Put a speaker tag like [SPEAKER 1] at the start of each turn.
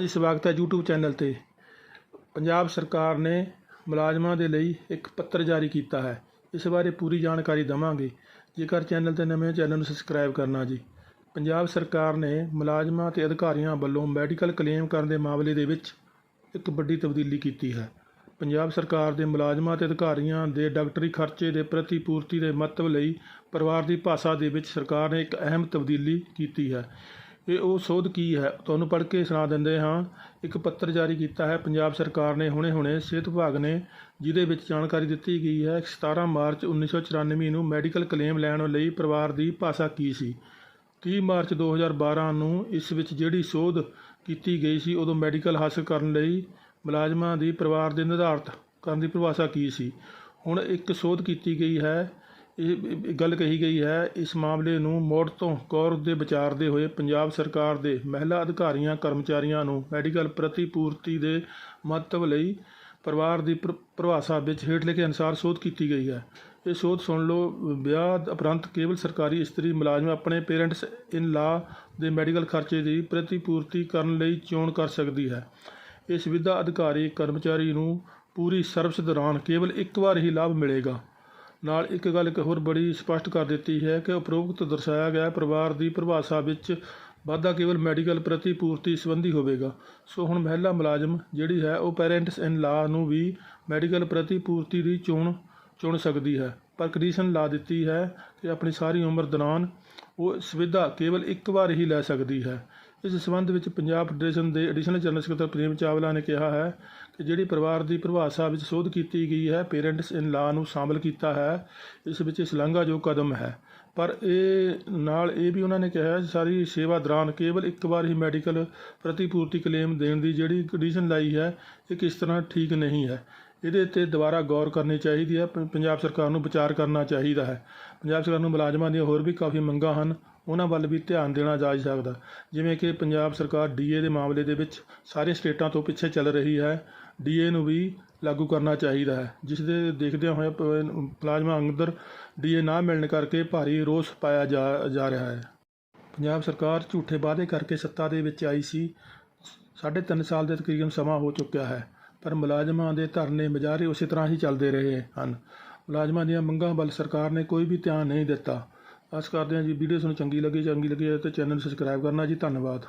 [SPEAKER 1] ਜੀ ਸਵਾਗਤ ਹੈ YouTube ਚੈਨਲ ਤੇ। ਪੰਜਾਬ ਸਰਕਾਰ ਨੇ ਮੁਲਾਜ਼ਮਾਂ ਦੇ ਲਈ ਇੱਕ ਪੱਤਰ ਜਾਰੀ ਕੀਤਾ ਹੈ। ਇਸ ਬਾਰੇ ਪੂਰੀ ਜਾਣਕਾਰੀ ਦਵਾਂਗੇ। ਜੇਕਰ ਚੈਨਲ ਤੇ ਨਵੇਂ ਚੈਨਲ ਨੂੰ ਸਬਸਕ੍ਰਾਈਬ ਕਰਨਾ ਜੀ। ਪੰਜਾਬ ਸਰਕਾਰ ਨੇ ਮੁਲਾਜ਼ਮਾਂ ਤੇ ਅਧਿਕਾਰੀਆਂ ਵੱਲੋਂ ਮੈਡੀਕਲ ਕਲੇਮ ਕਰਨ ਦੇ ਮਾਮਲੇ ਦੇ ਵਿੱਚ ਇੱਕ ਵੱਡੀ ਤਬਦੀਲੀ ਕੀਤੀ ਹੈ। ਪੰਜਾਬ ਸਰਕਾਰ ਦੇ ਮੁਲਾਜ਼ਮਾਂ ਤੇ ਅਧਿਕਾਰੀਆਂ ਦੇ ਡਾਕਟਰੀ ਖਰਚੇ ਦੇ ਪ੍ਰਤੀ ਪੂਰਤੀ ਦੇ ਮਹੱਤਵ ਲਈ ਪਰਿਵਾਰ ਦੀ ਭਾਸ਼ਾ ਦੇ ਵਿੱਚ ਸਰਕਾਰ ਨੇ ਇੱਕ ਅਹਿਮ ਤਬਦੀਲੀ ਕੀਤੀ ਹੈ। ਇਹ ਉਹ ਸੋਧ ਕੀ ਹੈ? ਤੁਹਾਨੂੰ ਪੜ੍ਹ ਕੇ ਸੁਣਾ ਦਿੰਦੇ ਹਾਂ। ਇੱਕ ਪੱਤਰ ਜਾਰੀ ਕੀਤਾ ਹੈ। ਪੰਜਾਬ ਸਰਕਾਰ ਨੇ ਹੁਣੇ-ਹੁਣੇ ਸਿਹਤ ਵਿਭਾਗ ਨੇ, ਜਿਹਦੇ ਵਿੱਚ ਜਾਣਕਾਰੀ ਦਿੱਤੀ ਗਈ ਹੈ ਕਿ 17 ਮਾਰਚ 1994 ਨੂੰ ਮੈਡੀਕਲ ਕਲੇਮ ਲੈਣ ਲਈ ਪਰਿਵਾਰ ਦੀ ਭਾਸ਼ਾ ਕੀ ਸੀ? 30 ਮਾਰਚ 2012 ਨੂੰ ਇਸ ਵਿੱਚ ਜਿਹੜੀ ਸੋਧ ਕੀਤੀ ਗਈ ਸੀ, ਉਦੋਂ ਮੈਡੀਕਲ ਹਾਸਲ ਕਰਨ ਲਈ ਮੁਲਾਜ਼ਮਾਂ ਦੀ ਪਰਿਵਾਰ ਦੇ ਨਿਰਧਾਰਤ ਕਰਨ ਦੀ ਪਰਿਭਾਸ਼ਾ ਕੀ ਸੀ? ਹੁਣ ਇੱਕ ਸੋਧ ਕੀਤੀ ਗਈ ਹੈ। ਇਹ ਗੱਲ ਕਹੀ ਗਈ ਹੈ, ਇਸ ਮਾਮਲੇ ਨੂੰ ਮੋੜ ਤੋਂ ਗੌਰ ਦੇ ਵਿਚਾਰਦੇ ਹੋਏ ਪੰਜਾਬ ਸਰਕਾਰ ਦੇ ਮਹਿਲਾ ਅਧਿਕਾਰੀਆਂ, ਕਰਮਚਾਰੀਆਂ ਨੂੰ ਮੈਡੀਕਲ ਪ੍ਰਤੀਪੂਰਤੀ ਦੇ ਮਹੱਤਵ ਲਈ ਪਰਿਵਾਰ ਦੀ ਪਰਿਭਾਸ਼ਾ ਵਿੱਚ ਹੇਠ ਲਿਖੇ ਅਨੁਸਾਰ ਸੋਧ ਕੀਤੀ ਗਈ ਹੈ। ਇਹ ਸੋਧ ਸੁਣ ਲਓ, ਵਿਆਹ ਉਪਰੰਤ ਕੇਵਲ ਸਰਕਾਰੀ ਇਸਤਰੀ ਮੁਲਾਜ਼ਮ ਆਪਣੇ ਪੇਰੈਂਟਸ ਇਨ ਲਾ ਦੇ ਮੈਡੀਕਲ ਖਰਚੇ ਦੀ ਪ੍ਰਤੀਪੂਰਤੀ ਕਰਨ ਲਈ ਚੋਣ ਕਰ ਸਕਦੀ ਹੈ। ਇਹ ਸੁਵਿਧਾ ਅਧਿਕਾਰੀ, ਕਰਮਚਾਰੀ ਨੂੰ ਪੂਰੀ ਸਰਵਿਸ ਦੌਰਾਨ ਕੇਵਲ ਇੱਕ ਵਾਰ ਹੀ ਲਾਭ ਮਿਲੇਗਾ। ਨਾਲ ਇੱਕ ਗੱਲ ਇੱਕ ਹੋਰ ਬੜੀ ਸਪਸ਼ਟ ਕਰ ਦਿੱਤੀ ਹੈ ਕਿ ਉਪਰੋਕਤ ਦਰਸਾਇਆ ਗਿਆ ਪਰਿਵਾਰ ਦੀ ਪਰਿਭਾਸ਼ਾ ਵਿੱਚ ਵਾਧਾ ਕੇਵਲ ਮੈਡੀਕਲ ਪ੍ਰਤੀਪੂਰਤੀ ਸੰਬੰਧੀ ਹੋਵੇਗਾ। ਸੋ ਹੁਣ ਮਹਿਲਾ ਮੁਲਾਜ਼ਮ ਜਿਹੜੀ ਹੈ, ਉਹ ਪੈਰੈਂਟਸ ਇਨ ਲਾ ਨੂੰ ਵੀ ਮੈਡੀਕਲ ਪ੍ਰਤੀਪੂਰਤੀ ਦੀ ਚੋਣ, ਚੁਣ ਸਕਦੀ ਹੈ। ਪਰ ਕੰਡੀਸ਼ਨ ਲਾ ਦਿੱਤੀ ਹੈ ਕਿ ਆਪਣੀ ਸਾਰੀ ਉਮਰ ਦੌਰਾਨ ਉਹ ਸੁਵਿਧਾ ਕੇਵਲ ਇੱਕ ਵਾਰ ਹੀ ਲੈ ਸਕਦੀ ਹੈ। ਇਸ ਸੰਬੰਧ ਵਿੱਚ ਪੰਜਾਬ ਫੈਡਰੇਸ਼ਨ ਦੇ ਐਡੀਸ਼ਨਲ ਜਨਰਲ ਸਕੱਤਰ ਪ੍ਰੇਮ ਚਾਵਲਾ ਨੇ ਕਿਹਾ ਹੈ ਕਿ ਜਿਹੜੀ ਪਰਿਵਾਰ ਦੀ ਪਰਿਭਾਸ਼ਾ ਵਿੱਚ ਸੋਧ ਕੀਤੀ ਗਈ ਹੈ ਪੇਰੈਂਟਸ ਇਨ ਲਾ ਨੂੰ ਸ਼ਾਮਲ ਕੀਤਾ ਹੈ, ਇਸ ਵਿੱਚ ਸ਼ਲਾਘਾਯੋਗ ਕਦਮ ਹੈ। ਪਰ ਇਹ ਨਾਲ ਇਹ ਵੀ ਉਹਨਾਂ ਨੇ ਕਿਹਾ ਸਾਰੀ ਸੇਵਾ ਦੌਰਾਨ ਕੇਵਲ ਇੱਕ ਵਾਰ ਹੀ ਮੈਡੀਕਲ ਪ੍ਰਤੀਪੂਰਤੀ ਕਲੇਮ ਦੇਣ ਦੀ ਜਿਹੜੀ ਕੰਡੀਸ਼ਨ ਲਾਈ ਹੈ, ਇਹ ਕਿਸ ਤਰ੍ਹਾਂ ਠੀਕ ਨਹੀਂ ਹੈ। ਇਹਦੇ ਤੇ ਦੁਬਾਰਾ ਗੌਰ ਕਰਨੀ ਚਾਹੀਦੀ ਹੈ। ਪ- ਪੰਜਾਬ ਸਰਕਾਰ ਨੂੰ ਵਿਚਾਰ ਕਰਨਾ ਚਾਹੀਦਾ ਹੈ। ਪੰਜਾਬ ਸਰਕਾਰ ਨੂੰ ਮੁਲਾਜ਼ਮਾਂ ਦੀਆਂ ਹੋਰ ਵੀ ਕਾਫੀ ਮੰਗਾਂ ਹਨ। ਉਹਨਾਂ ਵੱਲ ਵੀ ਧਿਆਨ ਦੇਣਾ ਜਾ ਸਕਦਾ। ਜਿਵੇਂ ਕਿ ਪੰਜਾਬ ਸਰਕਾਰ ਡੀਏ ਦੇ ਮਾਮਲੇ ਦੇ ਵਿੱਚ ਸਾਰੇ ਸਟੇਟਾਂ ਤੋਂ ਪਿੱਛੇ ਚੱਲ ਰਹੀ ਹੈ। ਡੀਏ ਨੂੰ ਵੀ ਲਾਗੂ ਕਰਨਾ ਚਾਹੀਦਾ ਹੈ। ਜਿਸ ਦੇ ਦੇਖਦਿਆਂ ਹੋਇਆ ਪ- ਮੁਲਾਜ਼ਮਾਂ ਅੰਦਰ ਡੀਏ ਨਾ ਮਿਲਣ ਕਰਕੇ ਭਾਰੀ ਰੋਸ ਪਾਇਆ ਜਾ ਜਾ ਰਿਹਾ ਹੈ। ਪੰਜਾਬ ਸਰਕਾਰ ਝੂਠੇ ਵਾਅਦੇ ਕਰਕੇ ਸੱਤਾ ਦੇ ਵਿੱਚ ਆਈ ਸੀ। ਸਾਢੇ ਤਿੰਨ ਸਾਲ ਦੇ ਤਕਰੀਬਨ ਸਮਾਂ ਹੋ ਚੁੱਕਿਆ ਹੈ। ਪਰ ਮੁਲਾਜ਼ਮਾਂ ਦੇ ਧਰਨੇ ਮੁਜ਼ਾਹਰੇ ਉਸੇ ਤਰ੍ਹਾਂ ਹੀ ਚੱਲਦੇ ਰਹੇ ਹਨ। ਮੁਲਾਜ਼ਮਾਂ ਦੀਆਂ ਮੰਗਾਂ ਵੱਲ ਸਰਕਾਰ ਨੇ ਕੋਈ ਵੀ ਧਿਆਨ ਨਹੀਂ ਦਿੱਤਾ। ਆਸ ਕਰਦੇ ਹਾਂ ਜੀ ਵੀਡੀਓ ਤੁਹਾਨੂੰ ਚੰਗੀ ਲੱਗੀ ਚੰਗੀ ਲੱਗੀ ਹੈ ਤਾਂ ਚੈਨਲ ਨੂੰ ਸਬਸਕ੍ਰਾਈਬ ਕਰਨਾ ਜੀ, ਧੰਨਵਾਦ।